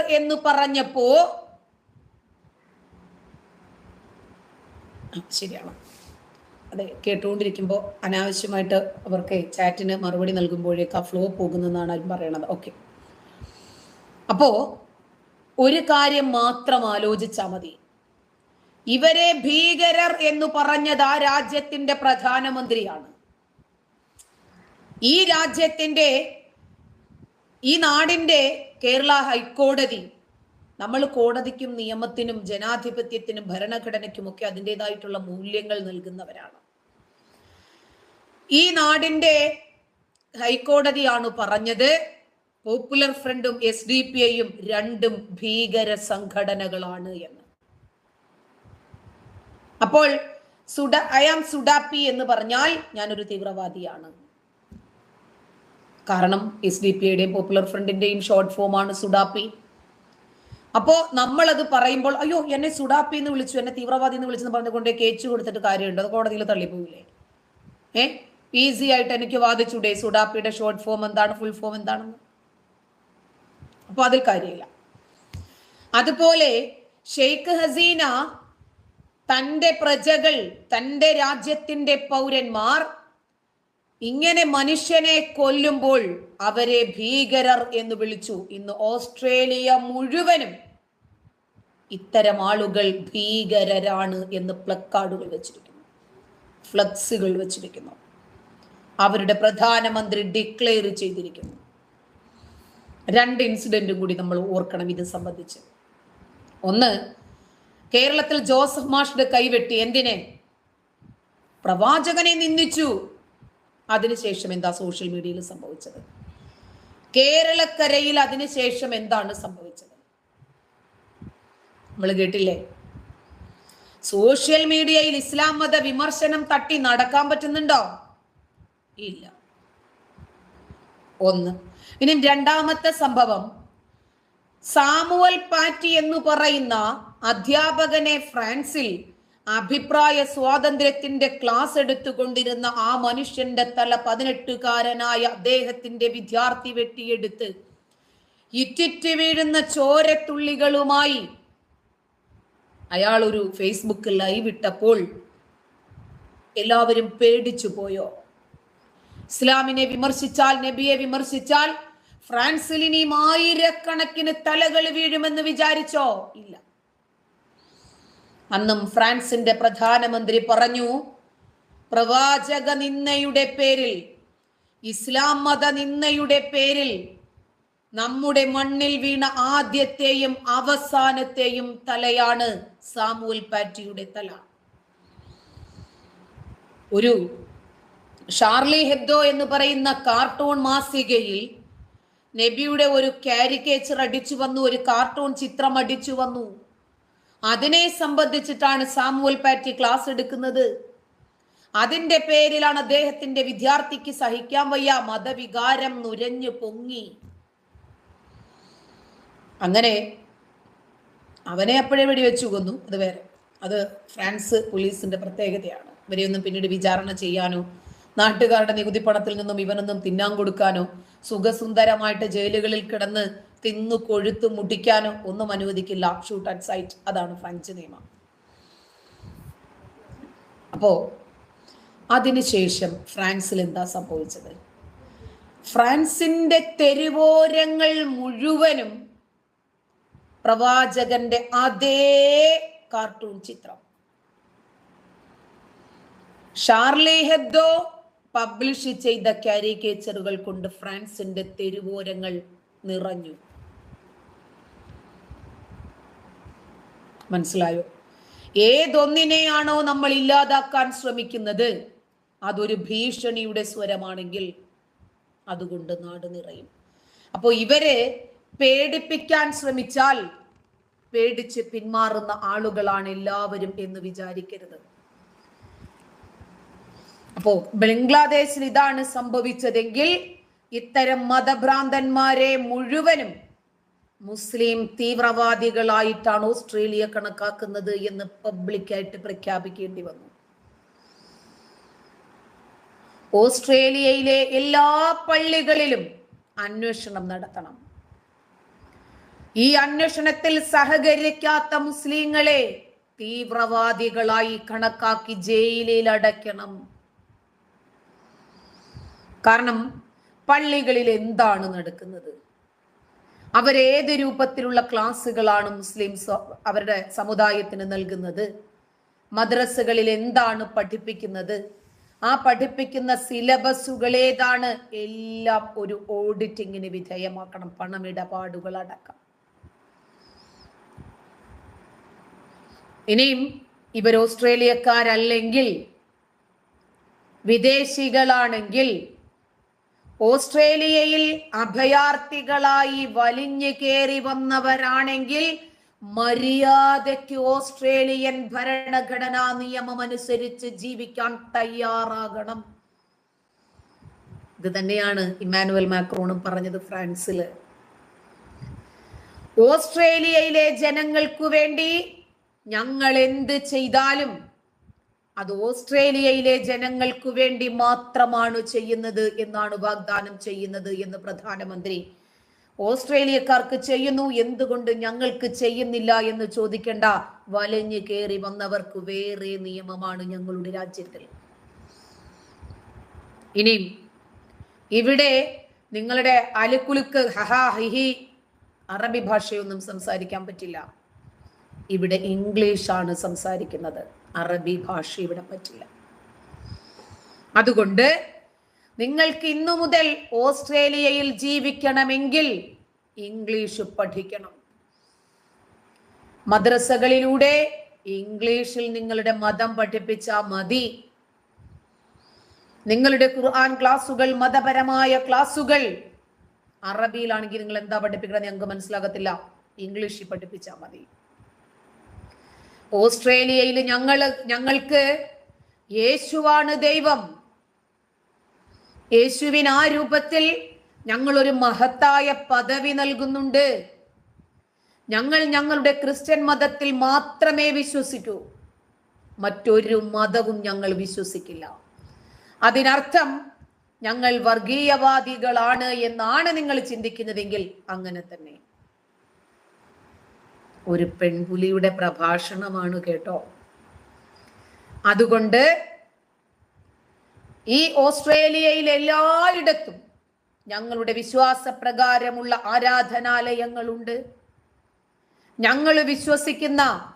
എന്ന് പറഞ്ഞപ്പോ ശരിയാണ്. അതെ കേട്ടുകൊണ്ടിരിക്കുമ്പോൾ അനാവശ്യമായിട്ട് അവർക്ക് ചാറ്റിന് മറുപടി നൽകുമ്പോഴേക്ക് ആ ഫ്ലോ പോകുന്നതാണ് അവർ പറയണത്. ഓക്കെ അപ്പോ ഒരു കാര്യം മാത്രം ആലോചിച്ചാൽ മതി. ഇവരെ ഭീകരർ എന്ന് പറഞ്ഞത് ആ രാജ്യത്തിന്റെ പ്രധാനമന്ത്രിയാണ്. ഈ രാജ്യത്തിന്റെ ഈ നാടിന്റെ കേരള ഹൈക്കോടതി നമ്മൾ കോടതിക്കും നിയമത്തിനും ജനാധിപത്യത്തിനും ഭരണഘടനയ്ക്കും ഒക്കെ അതിന്റെതായിട്ടുള്ള മൂല്യങ്ങൾ നൽകുന്നവരാണ്. ഈ നാടിന്റെ ഹൈക്കോടതിയാണ് പറഞ്ഞത് പോപ്പുലർ ഫ്രണ്ടും എസ് ഡി പി ഐയും രണ്ടും ഭീകര സംഘടനകളാണ് എന്ന്. അപ്പോൾ സുഡ ഐ ആം സുഡാപ്പി എന്ന് പറഞ്ഞാൽ ഞാനൊരു തീവ്രവാദിയാണ്. കാരണം എസ് ഡി പി ഐയുടെയും പോപ്പുലർ ഫ്രണ്ടിന്റെയും ഷോർട്ട് ഫോമാണ് സുഡാപ്പി അപ്പോ നമ്മൾ അത് പറയുമ്പോൾ അയ്യോ എന്നെ സുഡാപ്പി എന്ന് വിളിച്ചു എന്നെ തീവ്രവാദി എന്ന് വിളിച്ചെന്ന് പറഞ്ഞുകൊണ്ട് കേച്ചു കൊടുത്തിട്ട് കാര്യമുണ്ട്. അത് കോടതിയിൽ തള്ളിപ്പോയില്ലേ ഏ? ഈസി ആയിട്ട് എനിക്ക് വാദിച്ചൂടെ സുഡാപ്പിയുടെ ഷോർട്ട് ഫോം എന്താണ് ഫുൾ ഫോം എന്താണെന്ന്? അപ്പൊ അതിൽ കാര്യമില്ല. അതുപോലെ ഷെയ്ഖ് ഹസീന തന്റെ പ്രജകൾ തന്റെ രാജ്യത്തിന്റെ പൗരന്മാർ ഇങ്ങനെ മനുഷ്യനെ കൊല്ലുമ്പോൾ അവരെ ഭീകരർ എന്ന് വിളിച്ചു. ഇന്ന് ഓസ്ട്രേലിയ മുഴുവനും ഇത്തരം ആളുകൾ ഭീകരരാണ് എന്ന് പ്ലക്കാർഡുകൾ വെച്ചിരിക്കുന്നു. ഫ്ലക്സുകൾ വെച്ചിരിക്കുന്നു. അവരുടെ പ്രധാനമന്ത്രി ഡിക്ലെയർ ചെയ്തിരിക്കുന്നു. രണ്ട് ഇൻസിഡന്റും കൂടി നമ്മൾ ഓർക്കണം ഇത് സംബന്ധിച്ച്. ഒന്ന് കേരളത്തിൽ ജോസഫ് മാഷിന്റെ കൈവെട്ടി എന്തിനെ? പ്രവാചകനെ നിന്ദിച്ചു. അതിനുശേഷം എന്താ സോഷ്യൽ മീഡിയയിൽ സംഭവിച്ചത്? കേരളക്കരയിൽ അതിനുശേഷം എന്താണ് സംഭവിച്ചത്? നമ്മൾ കേട്ടില്ലേ? സോഷ്യൽ മീഡിയയിൽ ഇസ്ലാം മത വിമർശനം തട്ടി നടക്കാൻ പറ്റുന്നുണ്ടോ? ഇല്ല. ഒന്ന്. ഇനി രണ്ടാമത്തെ സംഭവം. സാമുവൽ പാറ്റി എന്ന് പറയുന്ന അധ്യാപകനെ ഫ്രാൻസിൽ അഭിപ്രായ സ്വാതന്ത്ര്യത്തിന്റെ ക്ലാസ് എടുത്തുകൊണ്ടിരുന്ന ആ മനുഷ്യന്റെ തല പതിനെട്ടുകാരനായ അദ്ദേഹത്തിന്റെ വിദ്യാർത്ഥി വെട്ടിയെടുത്ത് ഇറ്റിറ്റ് വീഴുന്ന ചോരത്തുള്ളികളുമായി അയാൾ ഒരു ഫേസ്ബുക്ക് ലൈവ് ഇട്ടപ്പോൾ എല്ലാവരും പേടിച്ചു പോയോ? ഇസ്ലാമിനെ വിമർശിച്ചാൽ നബിയെ വിമർശിച്ചാൽ ഫ്രാൻസിൽ ആയിരക്കണക്കിന് തലകൾ വീഴുമെന്ന് വിചാരിച്ചോ? ഇല്ല. അന്നും ഫ്രാൻസിന്റെ പ്രധാനമന്ത്രി പറഞ്ഞു പ്രവാചക നിന്നയുടെ പേരിൽ ഇസ്ലാം മത നിന്നയുടെ പേരിൽ നമ്മുടെ മണ്ണിൽ വീണ ആദ്യത്തെയും അവസാനത്തെയും തലയാണ് സാമുൽ പാറ്റിയുടെ തല. ഒരു ഷാർലി ഹെബ്ദോ എന്ന് പറയുന്ന കാർട്ടൂൺ മാസികയിൽ നബിയുടെ ഒരു കാരിക്കേച്ചർ അടിച്ചു വന്നു ഒരു കാർട്ടൂൺ ചിത്രം അടിച്ചു വന്നു. അതിനെ സംബന്ധിച്ചിട്ടാണ് സാമുവൽ പാറ്റി ക്ലാസ് എടുക്കുന്നത്. അതിന്റെ പേരിലാണ് അദ്ദേഹത്തിന്റെ വിദ്യാർത്ഥിക്ക് സഹിക്കാൻ വയ്യ മതവികാരം നുരഞ്ഞു പൊങ്ങി. അങ്ങനെ അവനെ അപ്പോഴേ വെടിവെച്ചു കൊന്നു അത് വേറെ. അത് ഫ്രാൻസ് പോലീസിന്റെ പ്രത്യേകതയാണ്. ഇവരെയൊന്നും പിന്നീട് വിചാരണ ചെയ്യാനോ നാട്ടുകാരുടെ നികുതി പണത്തിൽ നിന്നും ഇവനൊന്നും തിന്നാൻ കൊടുക്കാനോ സുഖസുന്ദരമായിട്ട് ജയിലുകളിൽ കിടന്ന് തിന്നു കൊഴുത്തു മുട്ടിക്കാനോ ഒന്നും അനുവദിക്കില്ല. ഷൂട്ട് അറ്റ് സൈറ്റ് അതാണ് ഫ്രഞ്ച് നിയമം. അപ്പോ അതിനുശേഷം ഫ്രാൻസിൽ എന്താ സംഭവിച്ചത്? ഫ്രാൻസിന്റെ തെരുവോരങ്ങൾ മുഴുവനും പ്രവാചകന്റെ അതേ കാർട്ടൂൺ ചിത്രം. ഷാർലി ഹെബ്ദോ പബ്ലിഷ് ചെയ്ത കാരിക്കേച്ചറുകൾ കൊണ്ട് ഫ്രാൻസിന്റെ തെരുവോരങ്ങൾ നിറഞ്ഞു. മനസ്സിലായോ? ഏതൊന്നിനെയാണോ നമ്മൾ ഇല്ലാതാക്കാൻ ശ്രമിക്കുന്നത്? അതൊരു ഭീഷണിയുടെ സ്വരമാണെങ്കിൽ അതുകൊണ്ട് നാട് നിറയും. അപ്പോൾ ഇവരെ പേടിപ്പിക്കാൻ ശ്രമിച്ചാൽ പേടിച്ച് പിന്മാറുന്ന ആളുകളാണ് എല്ലാവരും എന്ന് വിചാരിക്കരുത്. അപ്പോ ബംഗ്ലാദേശിൽ ഇതാണ് സംഭവിച്ചതെങ്കിൽ ഇത്തരം മതഭ്രാന്തന്മാരെ മുഴുവനും മുസ്ലിം തീവ്രവാദികളായിട്ടാണ് ഓസ്ട്രേലിയ കണക്കാക്കുന്നത് എന്ന് പബ്ലിക്കായിട്ട് പ്രഖ്യാപിക്കേണ്ടി വന്നു. ഓസ്ട്രേലിയയിലെ എല്ലാ പള്ളികളിലും അന്വേഷണം നടത്തണം. ഈ അന്വേഷണത്തിൽ സഹകരിക്കാത്ത മുസ്ലിങ്ങളെ തീവ്രവാദികളായി കണക്കാക്കി ജയിലിൽ അടയ്ക്കണം. കാരണം പള്ളികളിൽ എന്താണ് നടക്കുന്നത്? അവരേത് രൂപത്തിലുള്ള ക്ലാസ്സുകളാണ് മുസ്ലിം അവരുടെ സമുദായത്തിന് നൽകുന്നത്? മദ്രസകളിൽ എന്താണ് പഠിപ്പിക്കുന്നത്? ആ പഠിപ്പിക്കുന്ന സിലബസുകൾ ഏതാണ്? എല്ലാം ഒരു ഓഡിറ്റിങ്ങിന് വിധേയമാക്കണം. പണമിടപാടുകൾ അടക്കം. ഇനിയും ഇവർ ഓസ്ട്രേലിയക്കാരല്ലെങ്കിൽ വിദേശികളാണെങ്കിൽ ഓസ്ട്രേലിയയിൽ അഭയാർത്ഥികളായി വലിഞ്ഞു കയറി വന്നവരാണെങ്കിൽ മര്യാദയ്ക്ക് ഓസ്ട്രേലിയൻ ഭരണഘടനാ നിയമം അനുസരിച്ച് ജീവിക്കാൻ തയ്യാറാകണം. ഇത് തന്നെയാണ് ഇമ്മാനുവൽ മാക്രോണും പറഞ്ഞത് ഫ്രാൻസിൽ. ഓസ്ട്രേലിയയിലെ ജനങ്ങൾക്കു വേണ്ടി ഞങ്ങൾ എന്ത് ചെയ്താലും അത് ഓസ്ട്രേലിയയിലെ ജനങ്ങൾക്കു വേണ്ടി മാത്രമാണ് ചെയ്യുന്നത് എന്നാണ് വാഗ്ദാനം ചെയ്യുന്നത് എന്ന് പ്രധാനമന്ത്രി. ഓസ്ട്രേലിയക്കാർക്ക് ചെയ്യുന്നു എന്തുകൊണ്ട് ഞങ്ങൾക്ക് ചെയ്യുന്നില്ല എന്ന് ചോദിക്കേണ്ട വലഞ്ഞു കയറി വന്നവർക്ക് വേറെ നിയമമാണ് ഞങ്ങളുടെ രാജ്യത്തിൽ. ഇനിയും ഇവിടെ നിങ്ങളുടെ അലുക്കുലുക്ക് ഹഹാ ഹിഹി അറബി ഭാഷയൊന്നും സംസാരിക്കാൻ പറ്റില്ല. ഇവിടെ ഇംഗ്ലീഷാണ് സംസാരിക്കുന്നത്. അറബി ഭാഷ ഇവിടെ പറ്റില്ല. അതുകൊണ്ട് നിങ്ങൾക്ക് ഇന്നു മുതൽ ഓസ്ട്രേലിയയിൽ ജീവിക്കണമെങ്കിൽ ഇംഗ്ലീഷ് പഠിക്കണം. മദ്രസകളിലൂടെ ഇംഗ്ലീഷിൽ നിങ്ങളുടെ മതം പഠിപ്പിച്ചാൽ മതി. നിങ്ങളുടെ ഖുർആൻ ക്ലാസുകൾ മതപരമായ ക്ലാസുകൾ അറബിയിലാണെങ്കിൽ നിങ്ങൾ എന്താ പഠിപ്പിക്കണം ഞങ്ങൾക്ക് മനസ്സിലാകത്തില്ല. ഇംഗ്ലീഷിൽ പഠിപ്പിച്ചാൽ മതി. ഓസ്ട്രേലിയയിൽ ഞങ്ങൾ ഞങ്ങൾക്ക് യേശുവാണ് ദൈവം. യേശുവിൻ ആ രൂപത്തിൽ ഞങ്ങൾ ഒരു മഹത്തായ പദവി നൽകുന്നുണ്ട്. ഞങ്ങൾ ഞങ്ങളുടെ ക്രിസ്ത്യൻ മതത്തിൽ മാത്രമേ വിശ്വസിക്കൂ. മറ്റൊരു മതവും ഞങ്ങൾ വിശ്വസിക്കില്ല. അതിനർത്ഥം ഞങ്ങൾ വർഗീയവാദികളാണ് എന്നാണ് നിങ്ങൾ ചിന്തിക്കുന്നതെങ്കിൽ അങ്ങനെ തന്നെ. ഒരു പെൺപുലിയുടെ പ്രഭാഷണമാണ് കേട്ടോ. അതുകൊണ്ട് ഈ ഓസ്ട്രേലിയയിൽ എല്ലായിടത്തും ഞങ്ങളുടെ വിശ്വാസപ്രകാരമുള്ള ആരാധനാലയങ്ങളുണ്ട്. ഞങ്ങൾ വിശ്വസിക്കുന്ന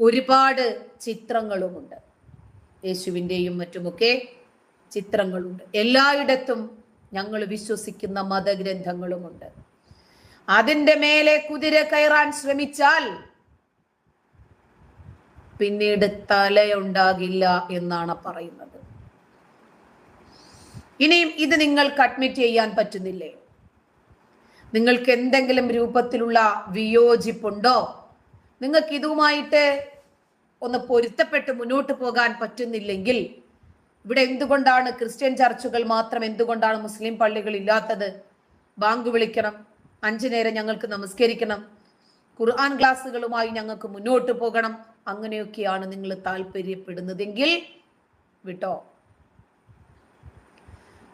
ഒരുപാട് ചിത്രങ്ങളുമുണ്ട്. യേശുവിന്റെയും മറ്റുമൊക്കെ ചിത്രങ്ങളുണ്ട്. എല്ലായിടത്തും ഞങ്ങൾ വിശ്വസിക്കുന്ന മതഗ്രന്ഥങ്ങളുമുണ്ട്. അതിന്റെ മേലെ കുതിര കയറാൻ ശ്രമിച്ചാൽ പിന്നീട് തലയുണ്ടാകില്ല എന്നാണ് പറയുന്നത്. ഇനിയും ഇത് നിങ്ങൾക്ക് അഡ്മിറ്റ് ചെയ്യാൻ പറ്റുന്നില്ലേ? നിങ്ങൾക്ക് എന്തെങ്കിലും രൂപത്തിലുള്ള വിയോജിപ്പുണ്ടോ? നിങ്ങൾക്ക് ഇതുമായിട്ട് ഒന്ന് പൊരുത്തപ്പെട്ട് മുന്നോട്ട് പോകാൻ പറ്റുന്നില്ലെങ്കിൽ ഇവിടെ എന്തുകൊണ്ടാണ് ക്രിസ്ത്യൻ ചർച്ചുകൾ മാത്രം എന്തുകൊണ്ടാണ് മുസ്ലിം പള്ളികൾ ഇല്ലാത്തത് ബാങ്ക് വിളിക്കണം. അഞ്ചു നേരം ഞങ്ങൾക്ക് നമസ്കരിക്കണം. ഖുർആൻ ക്ലാസ്സുകളുമായി ഞങ്ങൾക്ക് മുന്നോട്ട് പോകണം. അങ്ങനെയൊക്കെയാണ് നിങ്ങൾ താല്പര്യപ്പെടുന്നതെങ്കിൽ വിട്ടോ?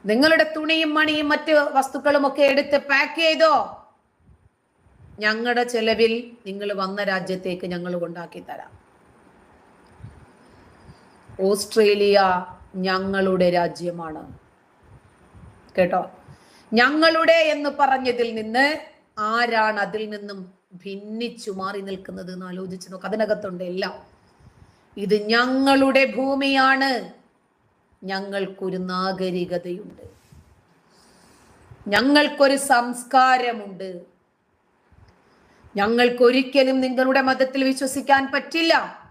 നിങ്ങളുടെ തുണിയും മണിയും മറ്റ് വസ്തുക്കളും ഒക്കെ എടുത്ത് പാക്ക് ചെയ്തോ? ഞങ്ങളുടെ ചെലവിൽ നിങ്ങൾ വന്ന രാജ്യത്തേക്ക് ഞങ്ങൾ കൊണ്ടാക്കി തരാം. ഓസ്ട്രേലിയ ഞങ്ങളുടെ രാജ്യമാണ്. കേട്ടോ? ഞങ്ങളുടെ എന്ന് പറഞ്ഞതിൽ നിന്ന് ആരാണ് അതിൽ നിന്നും ഭിന്നിച്ചു മാറി നിൽക്കുന്നത് എന്ന് ആലോചിച്ച് നോക്ക്. അതിനകത്തുണ്ട് എല്ലാം. ഇത് ഞങ്ങളുടെ ഭൂമിയാണ്. ഞങ്ങൾക്കൊരു നാഗരികതയുണ്ട്. ഞങ്ങൾക്കൊരു സംസ്കാരമുണ്ട്. ഞങ്ങൾക്കൊരിക്കലും നിങ്ങളുടെ മതത്തിൽ വിശ്വസിക്കാൻ പറ്റില്ല.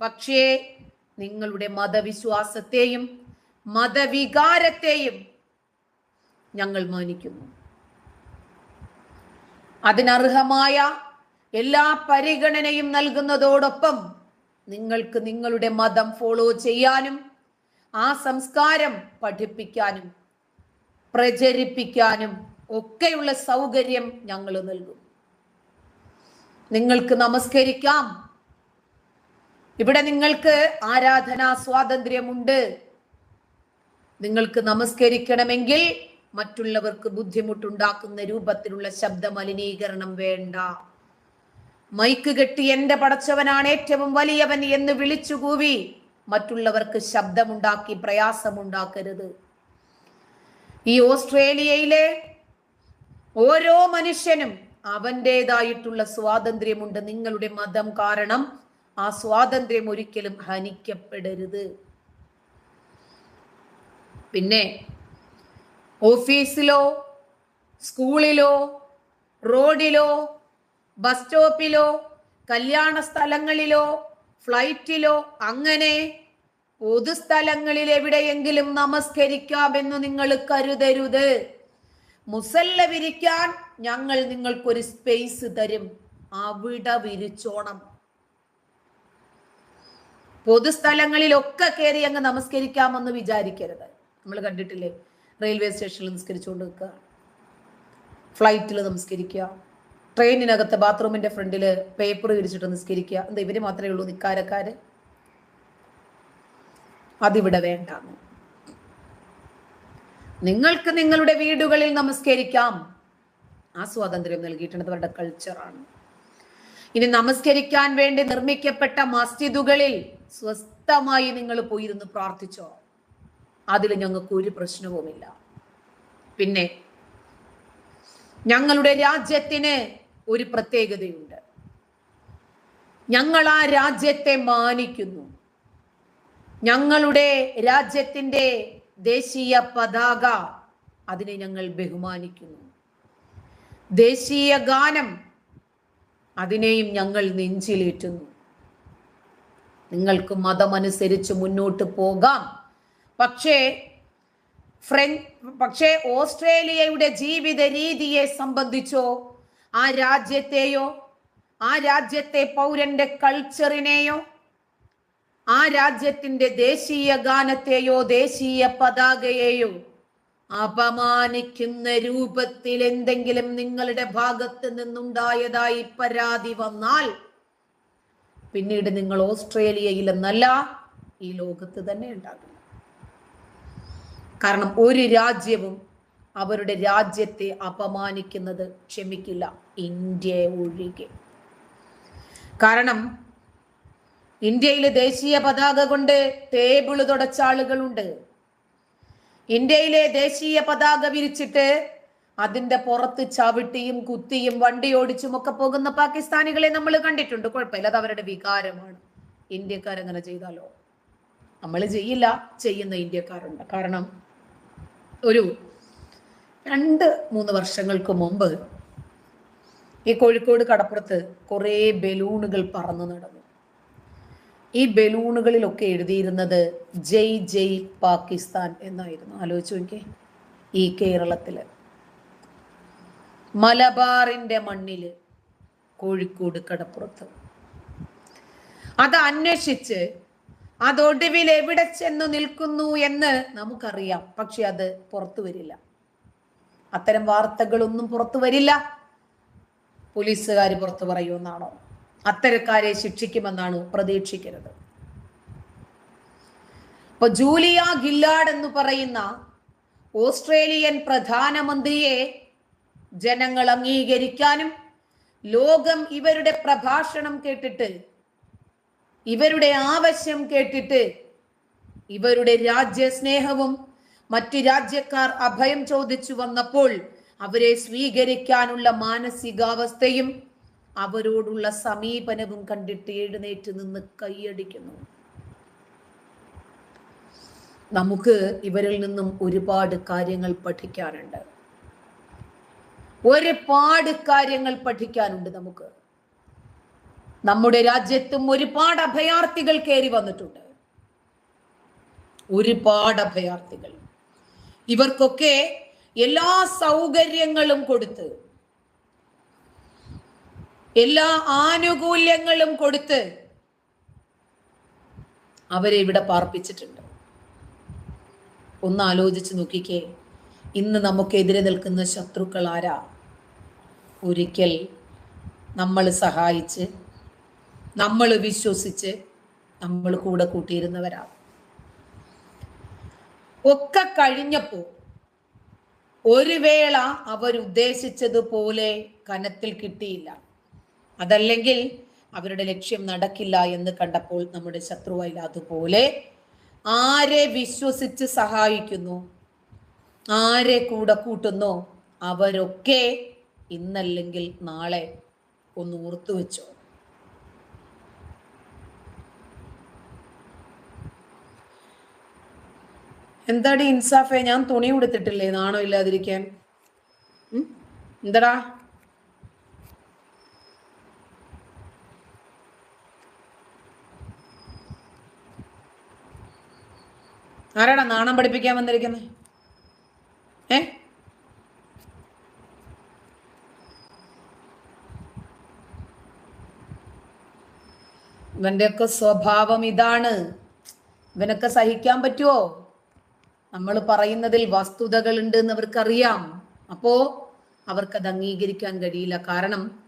പക്ഷേ നിങ്ങളുടെ മതവിശ്വാസത്തെയും മതവികാരത്തെയും ഞങ്ങൾ മാനിക്കുന്നു. അതിനർഹമായ എല്ലാ പരിഗണനയും നൽകുന്നതോടൊപ്പം നിങ്ങൾക്ക് നിങ്ങളുടെ മതം ഫോളോ ചെയ്യാനും ആ സംസ്കാരം പഠിപ്പിക്കാനും പ്രചരിപ്പിക്കാനും ഒക്കെയുള്ള സൗകര്യം ഞങ്ങൾ നൽകും നിങ്ങൾക്ക് നമസ്കരിക്കാം. ഇവിടെ നിങ്ങൾക്ക് ആരാധനാ സ്വാതന്ത്ര്യമുണ്ട്. നിങ്ങൾക്ക് നമസ്കരിക്കണമെങ്കിൽ മറ്റുള്ളവർക്ക് ബുദ്ധിമുട്ടുണ്ടാക്കുന്ന രൂപത്തിലുള്ള ശബ്ദ മലിനീകരണം വേണ്ട. മൈക്ക് കെട്ടി എന്റെ പടച്ചവനാണ് ഏറ്റവും വലിയവൻ എന്ന് വിളിച്ചു കൂവി മറ്റുള്ളവർക്ക് ശബ്ദമുണ്ടാക്കി പ്രയാസമുണ്ടാക്കരുത്. ഈ ഓസ്ട്രേലിയയിലെ ഓരോ മനുഷ്യനും അവന്റെതായിട്ടുള്ള സ്വാതന്ത്ര്യമുണ്ട്. നിങ്ങളുടെ മതം കാരണം ആ സ്വാതന്ത്ര്യം ഒരിക്കലും ഹനിക്കപ്പെടരുത്. പിന്നെ ഓഫീസിലോ സ്കൂളിലോ റോഡിലോ ബസ് സ്റ്റോപ്പിലോ കല്യാണ സ്ഥലങ്ങളിലോ ഫ്ലൈറ്റിലോ അങ്ങനെ പൊതുസ്ഥലങ്ങളിൽ എവിടെയെങ്കിലും നമസ്കരിക്കാമെന്ന് നിങ്ങൾ കരുതരുത്. മുസല്ല വിരിക്കാൻ ഞങ്ങൾ നിങ്ങൾക്കൊരു സ്പേസ് തരും. അവിടെ വിരിച്ചോണം. പൊതുസ്ഥലങ്ങളിലൊക്കെ കയറി അങ്ങ് നമസ്കരിക്കാമെന്ന് വിചാരിക്കരുത്. നമ്മൾ കണ്ടിട്ടില്ലേ? റെയിൽവേ സ്റ്റേഷനിൽ നിസ്കരിച്ചുകൊണ്ട് നിൽക്കുക. ഫ്ലൈറ്റിൽ നമസ്കരിക്കുക. ട്രെയിനിനകത്ത് ബാത്റൂമിന്റെ ഫ്രണ്ടിൽ പേപ്പർ വിരിച്ചിട്ട് നിസ്കരിക്കുക. എന്താ ഇവർ മാത്രമേ ഉള്ളൂ നിക്കാരക്കാര്? അതിവിടെ വേണ്ട നിങ്ങൾക്ക് നിങ്ങളുടെ വീടുകളിൽ നമസ്കരിക്കാം. ആ സ്വാതന്ത്ര്യം നൽകിയിട്ടുണ്ട് അവരുടെ കൾച്ചറാണ് ഇനി നമസ്കരിക്കാൻ വേണ്ടി നിർമ്മിക്കപ്പെട്ട മസ്ജിദുകളിൽ സ്വസ്ഥമായി നിങ്ങൾ പോയിരുന്ന് പ്രാർത്ഥിച്ചോ? അതിൽ ഞങ്ങൾക്ക് ഒരു പ്രശ്നവുമില്ല. പിന്നെ ഞങ്ങളുടെ രാജ്യത്തിന് ഒരു പ്രത്യേകതയുണ്ട്. ഞങ്ങൾ ആ രാജ്യത്തെ മാനിക്കുന്നു. ഞങ്ങളുടെ രാജ്യത്തിന്റെ ദേശീയ പതാക അതിനെ ഞങ്ങൾ ബഹുമാനിക്കുന്നു. ദേശീയ ഗാനം അതിനെയും ഞങ്ങൾ നെഞ്ചിലേറ്റുന്നു. നിങ്ങൾക്ക് മതമനുസരിച്ച് മുന്നോട്ട് പോകാം. പക്ഷേ ഫ്രഞ്ച് പക്ഷേ ഓസ്ട്രേലിയയുടെ ജീവിത രീതിയെ സംബന്ധിച്ചോ ആ രാജ്യത്തെയോ ആ രാജ്യത്തെ പൗരന്റെ കൾച്ചറിനെയോ ആ രാജ്യത്തിന്റെ ദേശീയ ഗാനത്തെയോ ദേശീയ പതാകയെയോ അപമാനിക്കുന്ന രൂപത്തിൽ എന്തെങ്കിലും നിങ്ങളുടെ ഭാഗത്ത് നിന്നുണ്ടായതായി പരാതി വന്നാൽ പിന്നീട് നിങ്ങൾ ഓസ്ട്രേലിയയിലെന്നല്ല ഈ ലോകത്ത് തന്നെ ഉണ്ടാകും. കാരണം ഒരു രാജ്യവും അവരുടെ രാജ്യത്തെ അപമാനിക്കുന്നത് ക്ഷമിക്കില്ല. ഇന്ത്യ ഒഴികെ. കാരണം ഇന്ത്യയിലെ ദേശീയ പതാക കൊണ്ട് ടേബിൾ തുടച്ച ആളുകളുണ്ട്. ഇന്ത്യയിലെ ദേശീയ പതാക വിരിച്ചിട്ട് അതിന്റെ പുറത്ത് ചവിട്ടിയും കുത്തിയും വണ്ടി ഓടിച്ചും ഒക്കെ പോകുന്ന പാകിസ്ഥാനികളെ നമ്മൾ കണ്ടിട്ടുണ്ട്. കുഴപ്പമില്ല അത് അവരുടെ വികാരമാണ്. ഇന്ത്യക്കാരങ്ങനെ ചെയ്താലോ? നമ്മൾ ചെയ്യില്ല ചെയ്യുന്ന ഇന്ത്യക്കാരുണ്ട്. കാരണം ഒരു രണ്ട് മൂന്ന് വർഷങ്ങൾക്ക് മുമ്പ് ഈ കോഴിക്കോട് കടപ്പുറത്ത് കുറേ ബലൂണുകൾ പറന്നു നടന്നു. ഈ ബലൂണുകളിലൊക്കെ എഴുതിയിരുന്നത് ജയ് ജയ് പാകിസ്ഥാൻ എന്നായിരുന്നു. ആലോചിച്ചു നോക്കിയേ ഈ കേരളത്തിൽ. മലബാറിന്റെ മണ്ണിൽ കോഴിക്കോട് കടപ്പുറത്ത്. അത് അന്വേഷിച്ച് അതൊടുവിൽ എവിടെ ചെന്നു നിൽക്കുന്നു എന്ന് നമുക്കറിയാം. പക്ഷെ അത് പുറത്തു വരില്ല. അത്തരം വാർത്തകളൊന്നും പുറത്തു വരില്ല. പോലീസുകാർ പുറത്തു പറയുമെന്നാണോ? അത്തരക്കാരെ ശിക്ഷിക്കുമെന്നാണ് പ്രതീക്ഷിക്കുന്നത് ഇപ്പൊ ജൂലിയ ഗില്ലാഡ് എന്ന് പറയുന്ന ഓസ്ട്രേലിയൻ പ്രധാനമന്ത്രിയെ ജനങ്ങൾ അംഗീകരിക്കാനും ലോകം ഇവരുടെ പ്രഭാഷണം കേട്ടിട്ട് ഇവരുടെ ആവശ്യം കേട്ടിട്ട് ഇവരുടെ രാജ്യസ്നേഹവും മറ്റു രാജ്യക്കാർ അഭയം ചോദിച്ചു വന്നപ്പോൾ അവരെ സ്വീകരിക്കാനുള്ള മാനസികാവസ്ഥയും അവരോടുള്ള സമീപനവും കണ്ടിട്ട് എഴുന്നേറ്റ് നിന്ന് കൈയടിക്കുന്നു. നമുക്ക് ഇവരിൽ നിന്നും ഒരുപാട് കാര്യങ്ങൾ പഠിക്കാനുണ്ട്. ഒരുപാട് കാര്യങ്ങൾ പഠിക്കാനുണ്ട് നമുക്ക്. നമ്മുടെ രാജ്യത്തും ഒരുപാട് അഭയാർത്ഥികൾ കയറി വന്നിട്ടുണ്ട്. ഒരുപാട് അഭയാർത്ഥികൾ. ഇവർക്കൊക്കെ എല്ലാ സൗകര്യങ്ങളും കൊടുത്ത് എല്ലാ ആനുകൂല്യങ്ങളും കൊടുത്ത് അവരെ ഇവിടെ പാർപ്പിച്ചിട്ടുണ്ട്. ഒന്ന് ആലോചിച്ച് നോക്കിക്കേ ഇന്ന് നമുക്കെതിരെ നിൽക്കുന്ന ശത്രുക്കൾ ആരാ? ഒരിക്കൽ നമ്മൾ സഹായിച്ച് നമ്മൾ വിശ്വസിച്ച് നമ്മൾ കൂടെ കൂട്ടിയിരുന്നവരാ ഒക്കെ കഴിഞ്ഞപ്പോ ഒരു വേള അവരുദ്ദേശിച്ചതുപോലെ കനത്തിൽ കിട്ടിയില്ല. അതല്ലെങ്കിൽ അവരുടെ ലക്ഷ്യം നടക്കില്ല എന്ന് കണ്ടപ്പോൾ നമ്മുടെ ശത്രുവായി അതുപോലെ ആരെ വിശ്വസിച്ച് സഹായിക്കുന്നു ആരെ കൂടെ കൂട്ടുന്നു അവരൊക്കെ ഇന്നല്ലെങ്കിൽ നാളെ ഒന്ന് ഓർത്തു വെച്ചോ എന്താടി ഇൻസാഫേ? ഞാൻ തുണി കൊടുത്തിട്ടില്ലേ നാണോ ഇല്ലാതിരിക്കാൻ? എന്താടാ? ആരാടാ നാണം പഠിപ്പിക്കാൻ വന്നിരിക്കുന്നത് ഏ? ഇവന്റെയൊക്കെ സ്വഭാവം ഇതാണ്. ഇവനൊക്കെ സഹിക്കാൻ പറ്റുമോ നമ്മൾ പറയുന്നതിൽ വസ്തുതകൾ ഉണ്ട് എന്ന് അവർക്കറിയാം. അപ്പോ അവർക്കത് അംഗീകരിക്കാൻ കഴിയില്ല. കാരണം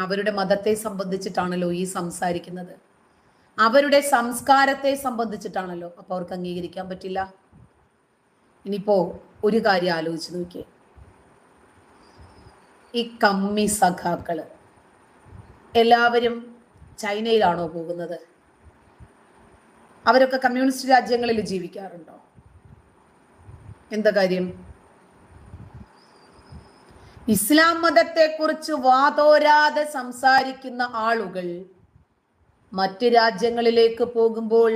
അവരുടെ മതത്തെ സംബന്ധിച്ചിട്ടാണല്ലോ ഈ സംസാരിക്കുന്നത്. അവരുടെ സംസ്കാരത്തെ സംബന്ധിച്ചിട്ടാണല്ലോ അപ്പൊ അവർക്ക് അംഗീകരിക്കാൻ പറ്റില്ല. ഇനിയിപ്പോ ഒരു കാര്യം ആലോചിച്ച് നോക്കിയേ. ഈ കമ്മി സഖാക്കൾ എല്ലാവരും ചൈനയിലാണോ പോകുന്നത്? അവരൊക്കെ കമ്മ്യൂണിസ്റ്റ് രാജ്യങ്ങളിൽ ജീവിക്കാറുണ്ടോ? എന്താ കാര്യം? ഇസ്ലാം മതത്തെക്കുറിച്ച് വാതോരാതെ സംസാരിക്കുന്ന ആളുകൾ മറ്റ് രാജ്യങ്ങളിലേക്ക് പോകുമ്പോൾ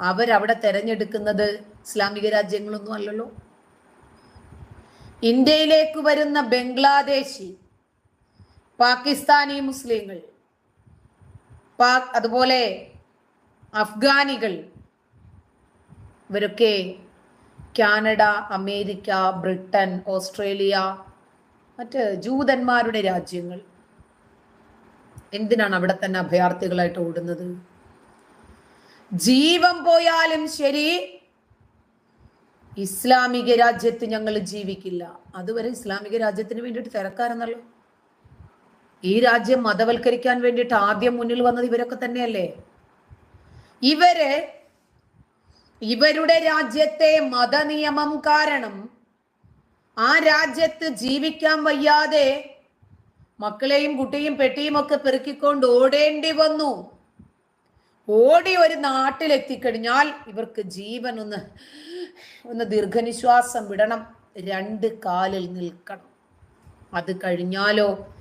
അവരവിടെ തെരഞ്ഞെടുക്കുന്നത് ഇസ്ലാമിക രാജ്യങ്ങളൊന്നും അല്ലല്ലോ. ഇന്ത്യയിലേക്ക് വരുന്ന ബംഗ്ലാദേശി പാകിസ്ഥാനി മുസ്ലിങ്ങൾ പാക് അതുപോലെ അഫ്ഗാനികൾ ഇവരൊക്കെ കാനഡ അമേരിക്ക ബ്രിട്ടൻ ഓസ്ട്രേലിയ മറ്റ് ജൂതന്മാരുടെ രാജ്യങ്ങൾ. എന്തിനാണ് അവിടെ തന്നെ അഭയാർത്ഥികളായിട്ട് ഓടുന്നത്? ജീവൻ പോയാലും ശരി ഇസ്ലാമിക രാജ്യത്ത് ഞങ്ങൾ ജീവിക്കില്ല. അതുവരെ ഇസ്ലാമിക രാജ്യത്തിന് വേണ്ടിയിട്ട് തിരക്കാരെന്നല്ലോ ഈ രാജ്യം മതവൽക്കരിക്കാൻ വേണ്ടിയിട്ട് ആദ്യം മുന്നിൽ വന്നത് ഇവരൊക്കെ തന്നെയല്ലേ? ഇവർ ഇവരുടെ രാജ്യത്തെ മതനിയമം കാരണം ആ രാജ്യത്ത് ജീവിക്കാൻ വയ്യാതെ മക്കളെയും കുട്ടിയും പെട്ടിയും ഒക്കെ പെറുക്കിക്കൊണ്ട് ഓടേണ്ടി വന്നു. ഓടി ഒരു നാട്ടിലെത്തിക്കഴിഞ്ഞാൽ ഇവർക്ക് ജീവൻ ഒന്ന് ഒന്ന് ദീർഘനിശ്വാസം വിടണം. രണ്ട് കാലിൽ നിൽക്കണം. അത് കഴിഞ്ഞാലോ